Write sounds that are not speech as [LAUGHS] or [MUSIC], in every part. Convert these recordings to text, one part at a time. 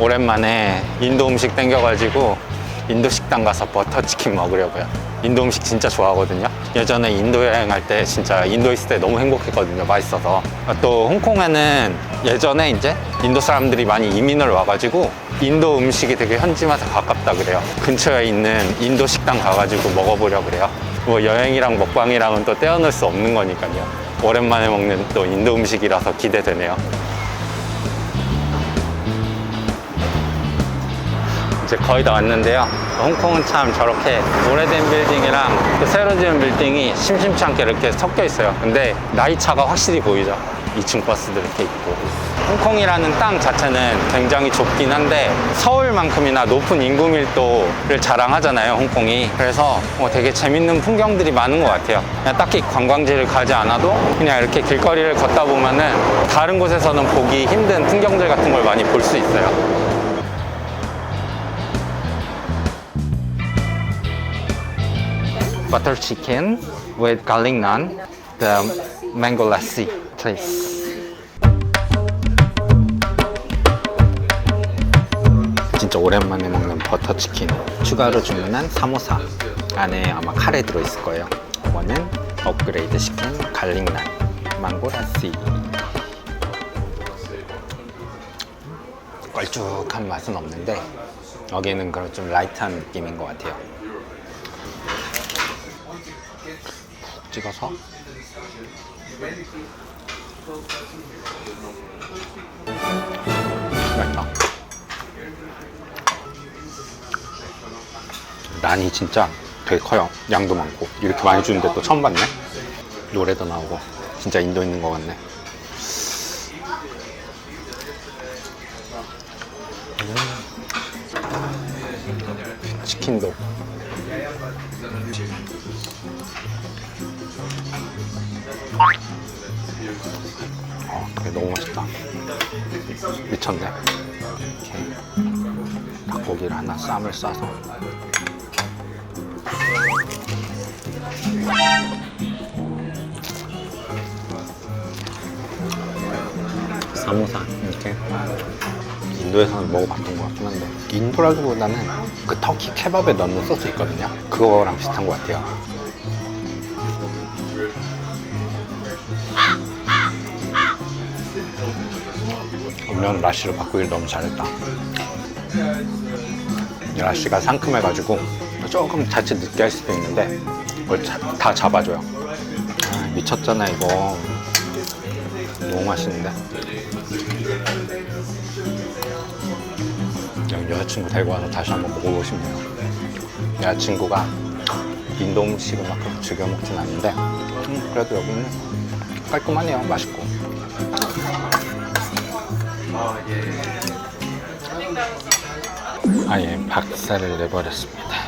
오랜만에 인도 음식 땡겨가지고 인도 식당 가서 버터치킨 먹으려고요. 인도 음식 진짜 좋아하거든요. 예전에 인도 여행할 때 진짜 인도 있을 때 너무 행복했거든요. 맛있어서. 또 홍콩에는 예전에 이제 인도 사람들이 많이 이민을 와가지고 인도 음식이 되게 현지 맛에 가깝다 그래요. 근처에 있는 인도 식당 가가지고 먹어보려 그래요. 뭐 여행이랑 먹방이랑은 또 떼어놓을 수 없는 거니까요. 오랜만에 먹는 또 인도 음식이라서 기대되네요. 이제 거의 다 왔는데요. 홍콩은 참 저렇게 오래된 빌딩이랑 또 새로 지은 빌딩이 심심치 않게 이렇게 섞여 있어요. 근데 나이 차가 확실히 보이죠. 2층 버스들 이렇게 있고. 홍콩이라는 땅 자체는 굉장히 좁긴 한데 서울만큼이나 높은 인구 밀도를 자랑하잖아요, 홍콩이. 그래서 뭐 되게 재밌는 풍경들이 많은 것 같아요. 그냥 딱히 관광지를 가지 않아도 그냥 이렇게 길거리를 걷다 보면은 다른 곳에서는 보기 힘든 풍경들 같은 걸 많이 볼 수 있어요. Butter chicken with garlic naan, the mango lassi, please. 진짜 오랜만에 먹는 버터 치킨. 추가로 주문한 사모사. 안에 아마 카레 들어있을 거예요. 이거는 업그레이드 시킨 갈릭 난, 망고 라시. 걸쭉한 맛은 없는데 여기는 그런 좀 라이트한 느낌인 것 같아요. 찍어서. 맛있다. 난이 진짜 되게 커요. 양도 많고. 이렇게 많이 주는데 또 처음 봤네. 노래도 나오고. 진짜 인도 있는 것 같네. 음. 치킨도 너무 맛있다. 미쳤네. 이렇게 닭고기를 하나 쌈을 싸서. 사모사 이렇게 인도에서는 먹어봤던 것 같긴 한데 인도라기보다는 그 터키 케밥에 넣는 소스 있거든요 그거랑 비슷한 것 같아요 음료는 라시로 바꾸길 너무 잘했다. 이 라시가 상큼해가지고 조금 자칫 느끼할 수도 있는데 그걸 자- 다 잡아줘요. 아, 미쳤잖아 이거. 너무 맛있는데. 여자친구 데리고 와서 다시 한번 먹어보고 싶네요. 여자친구가 인도 음식을 막 그렇게 즐겨 먹진 않는데 음, 그래도 여기는 깔끔하네요. 맛있고. 아예 박살을 내버렸습니다.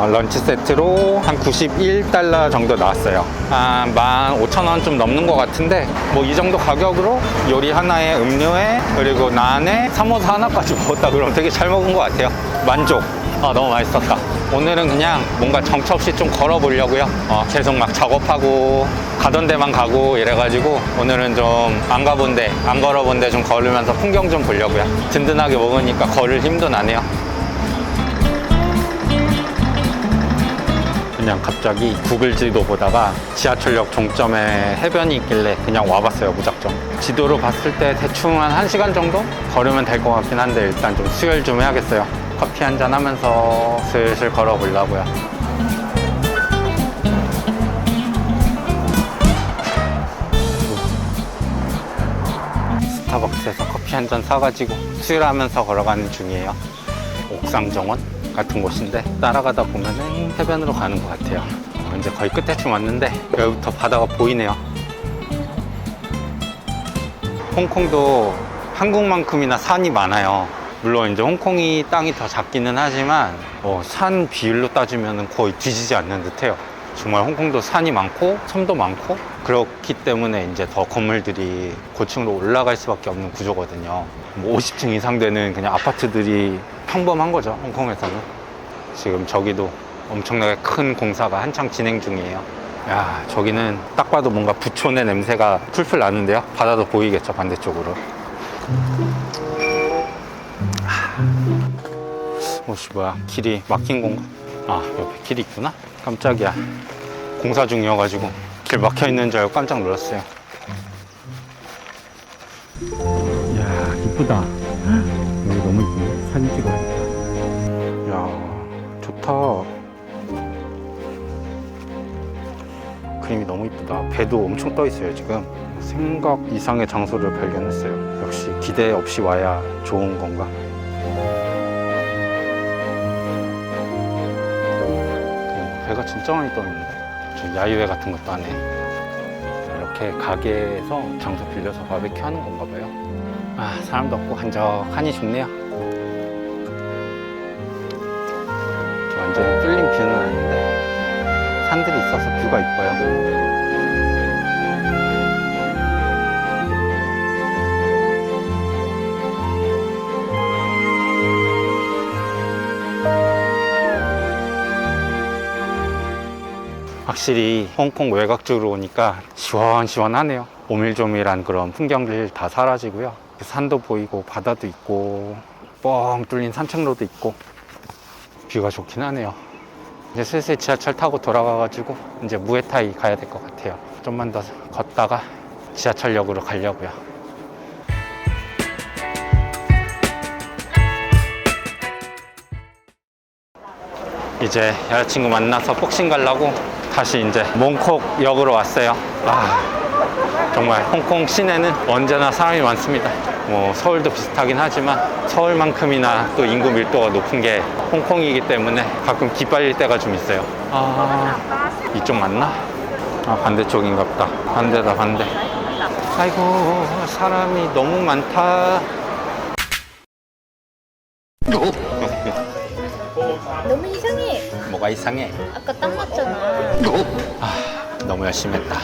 어, 런치 세트로 한 91달러 정도 나왔어요. 한 15,000원 좀 넘는 것 같은데, 뭐 이 정도 가격으로 요리 하나에 음료에 그리고 난에 사모사 하나까지 [LAUGHS] 먹었다 그러면 되게 잘 먹은 것 같아요. 만족. 아, 너무 맛있었다. 오늘은 그냥 뭔가 정처 없이 좀 걸어보려고요. 어, 계속 막 작업하고 가던 데만 가고 이래가지고 오늘은 좀 안 가본 데, 안 걸어본 데 좀 걸으면서 풍경 좀 보려고요. 든든하게 먹으니까 걸을 힘도 나네요. 그냥 갑자기 구글 지도 보다가 지하철역 종점에 해변이 있길래 그냥 와봤어요 무작정. 지도로 봤을 때 대충 한 1시간 정도 걸으면 될 것 같긴 한데 일단 좀 수혈 좀 해야겠어요. 커피 한 잔 하면서 슬슬 걸어보려고요. 스타벅스에서 커피 한 잔 사가지고 수혈하면서 걸어가는 중이에요. 옥상 정원 같은 곳인데 따라가다 보면은 해변으로 가는 것 같아요. 어, 이제 거의 끝에쯤 왔는데 여기부터 바다가 보이네요. 홍콩도 한국만큼이나 산이 많아요. 물론 이제 홍콩이 땅이 더 작기는 하지만 어, 산 비율로 따지면 거의 뒤지지 않는 듯해요. 정말 홍콩도 산이 많고 섬도 많고 그렇기 때문에 이제 더 건물들이 고층으로 올라갈 수밖에 없는 구조거든요. 뭐 50층 이상 되는 그냥 아파트들이 평범한 거죠. 홍콩에서는 지금 저기도 엄청나게 큰 공사가 한창 진행 중이에요. 야 저기는 딱 봐도 뭔가 부촌의 냄새가 풀풀 나는데요. 바다도 보이겠죠 반대쪽으로. 혹시 뭐야 길이 막힌 건가? 아 옆에 길이 있구나 깜짝이야 공사 중이어가지고 길 막혀 있는 줄 알고 깜짝 놀랐어요 이야 이쁘다 사진 찍어야겠다 이야 좋다. 그림이 너무 이쁘다. 배도 엄청 떠 있어요 지금. 생각 이상의 장소를 발견했어요. 역시 기대 없이 와야 좋은 건가? 오, 배가 진짜 많이 떠 있는데? 저 야유회 같은 것도 하네 이렇게 가게에서 장소 빌려서 바베큐 하는 건가 봐요. 아 사람도 없고 한적하니 좋네요 산들이 있어서 뷰가 이뻐요 확실히 홍콩 외곽쪽으로 오니까 시원시원하네요. 오밀조밀한 그런 풍경들 다 사라지고요. 산도 보이고 바다도 있고 뻥 뚫린 산책로도 있고 뷰가 좋긴 하네요. 이제 슬슬 지하철 타고 돌아가가지고 이제 무에타이 가야 될 것 같아요. 좀만 더 걷다가 지하철역으로 가려고요. 이제 여자친구 만나서 복싱 가려고 다시 이제 몽콕 역으로 왔어요. 아, 정말 홍콩 시내는 언제나 사람이 많습니다. 뭐 서울도 비슷하긴 하지만 서울만큼이나 또 인구 밀도가 높은 게 홍콩이기 때문에 가끔 기빨릴 때가 좀 있어요. 아, 이쪽 맞나? 아, 반대쪽인가 보다. 반대다, 반대. 아이고, 사람이 너무 많다. 너무 이상해. 뭐가 이상해? 아까 땀 났잖아. 너무 열심히 했다.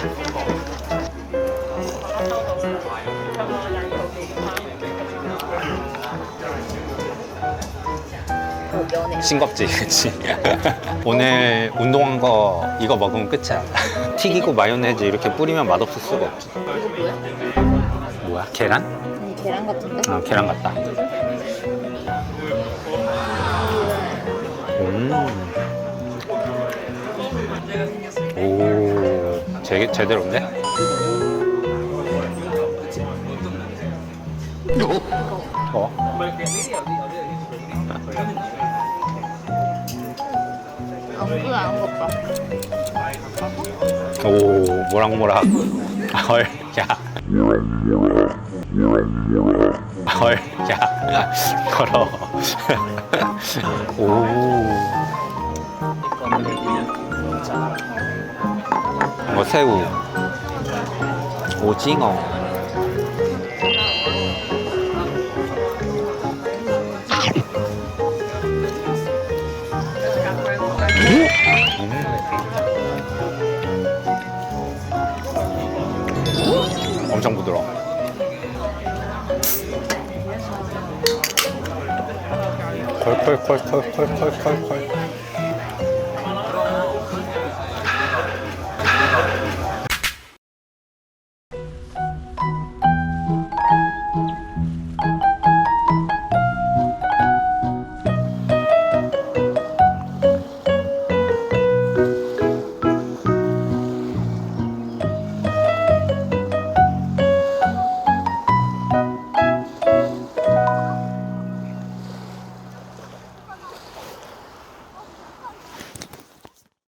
싱겁지, 그치? [LAUGHS] 오늘 운동한 거 이거 먹으면 끝이야. [LAUGHS] 튀기고 마요네즈 이렇게 뿌리면 맛없을 수가 없지. 뭐야? 계란? 음, 계란 같은데? 어, 계란 같다. 음. 오, 제, 제대로인데? 어? 오, 모락모락. 헐, 야. 헐, 야. 걸어. 오. 뭐 새우. 오징어. 엄청 부드러워. 컬컬컬컬컬컬컬컬.